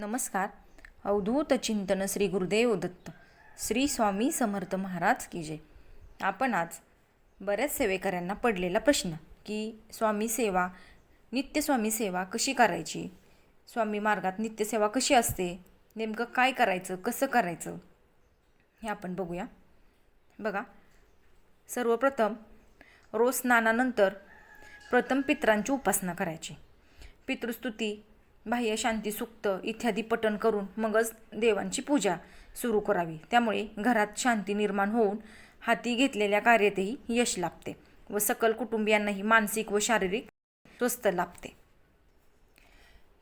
नमस्कार. अवधूत चिंतन श्री गुरुदेव दत्त. श्री स्वामी समर्थ महाराज की जय. आपण आज बऱ्याच सेवेकऱ्यांना पडलेला प्रश्न की स्वामी सेवा नित्य स्वामी सेवा कशी करायची? स्वामी मार्गात नित्यसेवा कशी असते? नेमकं काय करायचं? कसं करायचं? हे आपण बघूया. बघा. सर्वप्रथम रोज स्नानानंतर प्रथम पित्रांची उपासना करायची. पितृस्तुती बाह्य शांती सुक्त इत्यादी पठण करून मगच देवांची पूजा सुरू करावी. त्यामुळे घरात शांती निर्माण होऊन हाती घेतलेल्या कार्यातही यश लाभते व सकल कुटुंबियांनाही मानसिक व शारीरिक स्वस्थ लाभते.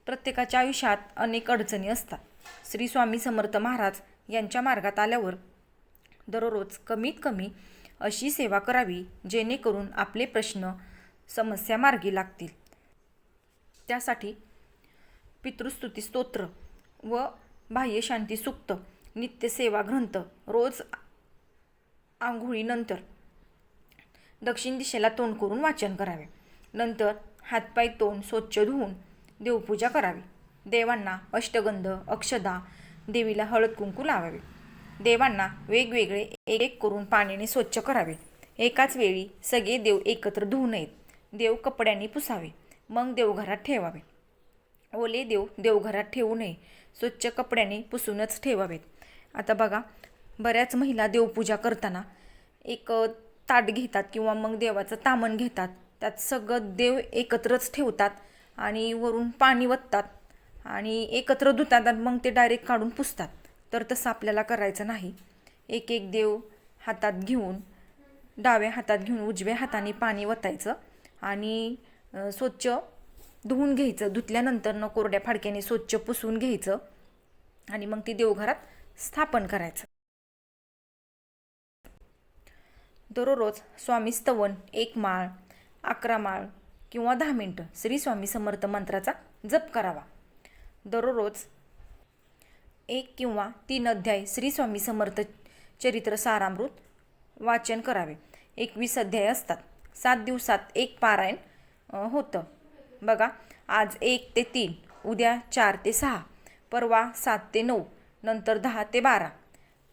प्रत्येकाच्या आयुष्यात अनेक अडचणी असतात. श्री स्वामी समर्थ महाराज यांच्या मार्गात आल्यावर दररोज कमीत कमी अशी सेवा करावी जेणेकरून आपले प्रश्न समस्या मार्गी लागतील. त्यासाठी पितृस्तुती स्तोत्र व बाह्य शांती सुक्त नित्यसेवा ग्रंथ रोज आंघोळीनंतर. दक्षिण दिशेला तोंड करून वाचन करावे. नंतर हातपाय तोंड स्वच्छ धुवून देवपूजा करावी. देवांना अष्टगंध अक्षदा देवीला हळद कुंकू लावावे. देवांना वेगवेगळे एक एक करून पाण्याने स्वच्छ करावे. एकाच वेळी सगळे देव एकत्र धुवू नयेत. देव कपड्यांनी पुसावे. मग देवघरात ठेवावे. ओले देव देवघरात ठेवू नये. स्वच्छ कपड्याने पुसूनच ठेवावेत. आता बघा बऱ्याच महिला देवपूजा करताना एक ताट घेतात किंवा मग देवाचं तामण घेतात. त्यात सगळं देव एकत्रच ठेवतात आणि वरून पाणी वततात आणि एकत्र धुतात आणि मग ते डायरेक्ट काढून पुसतात. तर तसं आपल्याला करायचं नाही. एक एक देव हातात घेऊन डाव्या हातात घेऊन उजव्या हाताने पाणी वतायचं आणि स्वच्छ धुवून घ्यायचं. धुतल्यानंतर न कोरड्या फाडक्याने स्वच्छ पुसून घ्यायचं. आणि मग ती देवघरात स्थापन करायचं. दररोज स्वामी स्तवन एक माळ अकरा माळ किंवा दहा मिनटं श्री स्वामी समर्थ मंत्राचा जप करावा. दररोज एक किंवा तीन अध्याय श्री स्वामी समर्थ चरित्र सारामृत वाचन करावे. एकवीस अध्याय असतात. सात दिवसात एक पारायण होतं. बघा आज एक ते तीन उद्या चार ते सहा परवा सात ते नऊ नंतर दहा ते बारा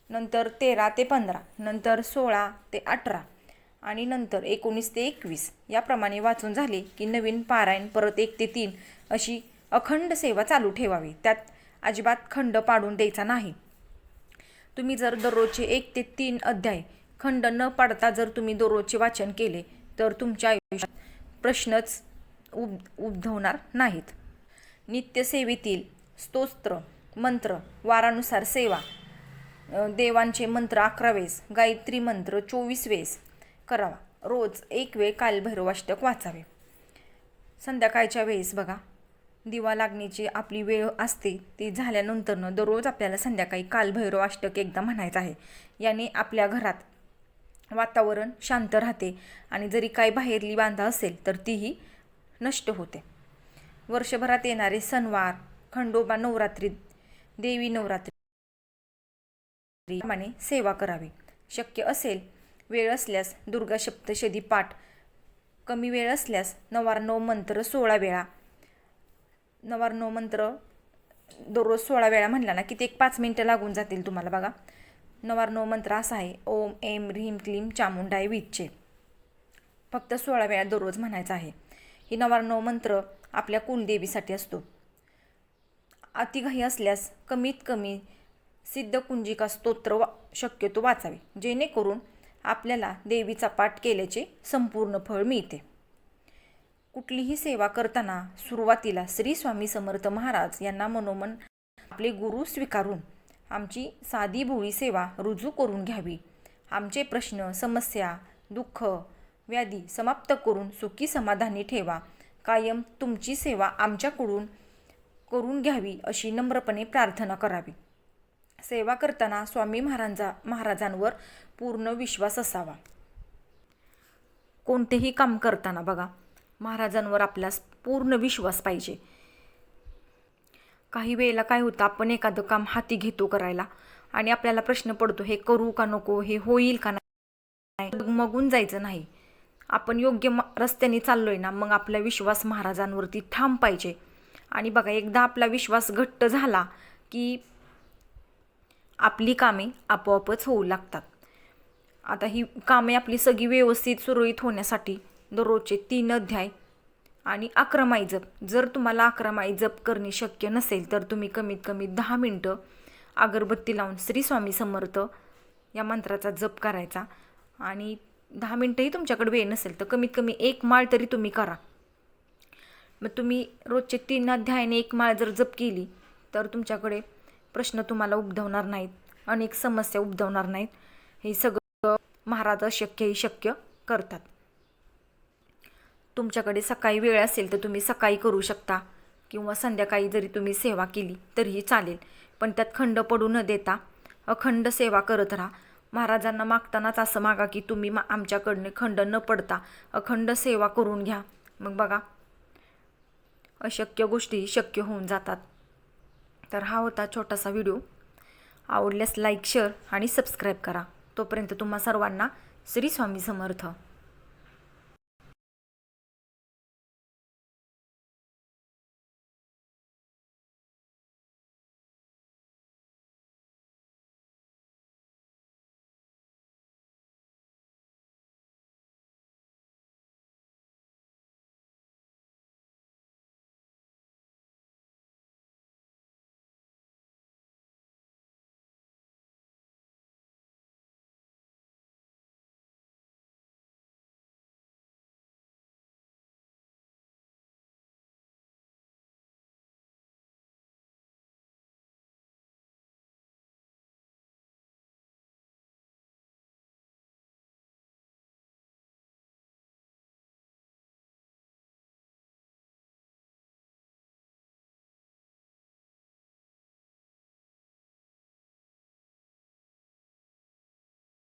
नंतर तेरा ते पंधरा नंतर सोळा ते अठरा आणि नंतर एकोणीस ते एकवीस. याप्रमाणे वाचून झाले की नवीन पारायण परत एक ते तीन अशी अखंड सेवा चालू ठेवावी. त्यात अजिबात खंड पाडून द्यायचा नाही. तुम्ही जर दररोजचे एक ते तीन अध्याय खंड न पाडता जर तुम्ही दररोजचे वाचन केले तर तुमच्या आयुष्यात प्रश्नच उब उद्भवणार नाहीत. नित्यसेवेतील स्तोत्र मंत्र वारानुसार सेवा देवांचे मंत्र अकरा वेळेस गायत्री मंत्र चोवीस वेळेस करावा. रोज एक वेळ कालभैरवाष्टक वाचावे. संध्याकाळच्या वेळेस बघा दिवा लागण्याची आपली वेळ असते ती झाल्यानंतरनं दररोज आपल्याला संध्याकाळी कालभैरव अष्टक एकदा म्हणायचं आहे. याने आपल्या घरात वातावरण शांत राहते आणि जरी काय बाहेरली बांधा असेल तर तीही नष्ट होते. वर्षभरात येणारे सणवार खंडोबा नवरात्री देवी नवरात्री प्रमाणे सेवा करावी. शक्य असेल वेळ असल्यास दुर्गा सप्तशती पाठ कमी वेळ असल्यास नवार्णव मंत्र सोळा वेळा. नवारनव मंत्र दररोज सोळा वेळा म्हणला ना की ते एक पाच मिनटं लागून जातील तुम्हाला बघा. नवार्णव मंत्र असा आहे ओम एम ह्रीम क्लीम चामुंडाय विच्चे फक्त सोळा वेळा दररोज म्हणायचा आहे. ही नवार्णव मंत्र आपल्या कुलदेवीसाठी असतो. अतिघाई असल्यास कमीत कमी सिद्ध कुंजिका स्तोत्र वा शक्यतो वाचावे. जेणेकरून आपल्याला देवीचा पाठ केल्याचे संपूर्ण फळ मिळते. कुठलीही सेवा करताना सुरुवातीला श्री स्वामी समर्थ महाराज यांना मनोमन आपले गुरु स्वीकारून आमची साधी भोळी सेवा रुजू करून घ्यावी. आमचे प्रश्न समस्या दुःख व्याधी समाप्त करून सुखी समाधानी ठेवा. कायम तुमची सेवा आमच्याकडून करून घ्यावी अशी नम्रपणे प्रार्थना करावी. सेवा करताना स्वामी महाराजा महाराजांवर पूर्ण विश्वास असावा. कोणतेही काम करताना बघा महाराजांवर आपल्यास पूर्ण विश्वास पाहिजे. काही वेळेला काय होतं आपण एखादं काम हाती घेतो करायला आणि आपल्याला प्रश्न पडतो हे करू का नको हे होईल का नाही? मगून जायचं नाही. आपण योग्य म- रस्त्याने आहे ना मग आपला विश्वास महाराजांवरती ठाम पाहिजे. आणि बघा एकदा आपला विश्वास घट्ट झाला की आपली कामे आपोआपच होऊ लागतात. आता ही कामे आपली सगळी व्यवस्थित सुरळीत होण्यासाठी दररोजचे तीन अध्याय आणि अकरा जप. जर तुम्हाला अकरा जप करणे शक्य नसेल तर तुम्ही कमीत कमी दहा मिनटं अगरबत्ती लावून श्री स्वामी समर्थ या मंत्राचा जप करायचा. आणि दहा मिनटंही तुमच्याकडे वेळ नसेल तर कमीत कमी एक माळ तरी तुम्ही करा. मग तुम्ही रोजचे तीन अध्यायाने एक माळ जर जप केली तर तुमच्याकडे प्रश्न तुम्हाला उद्भवणार नाहीत. अनेक समस्या उद्भवणार नाहीत. हे सगळं महाराज अशक्यही शक्य करतात. तुमच्याकडे सकाळी वेळ असेल तर तुम्ही सकाळी करू शकता किंवा संध्याकाळी जरी तुम्ही सेवा केली तरीही चालेल. पण त्यात खंड पडू न देता अखंड सेवा करत राहा. महाराजांना मागतानाच असं मागा की तुम्ही मा आमच्याकडनं खंड न पडता अखंड सेवा करून घ्या. मग बघा अशक्य गोष्टी शक्य होऊन जातात. तर हा होता छोटासा व्हिडिओ. आवडल्यास लाईक शेअर आणि सबस्क्राईब करा. तोपर्यंत तुम्हा सर्वांना श्री स्वामी समर्थ.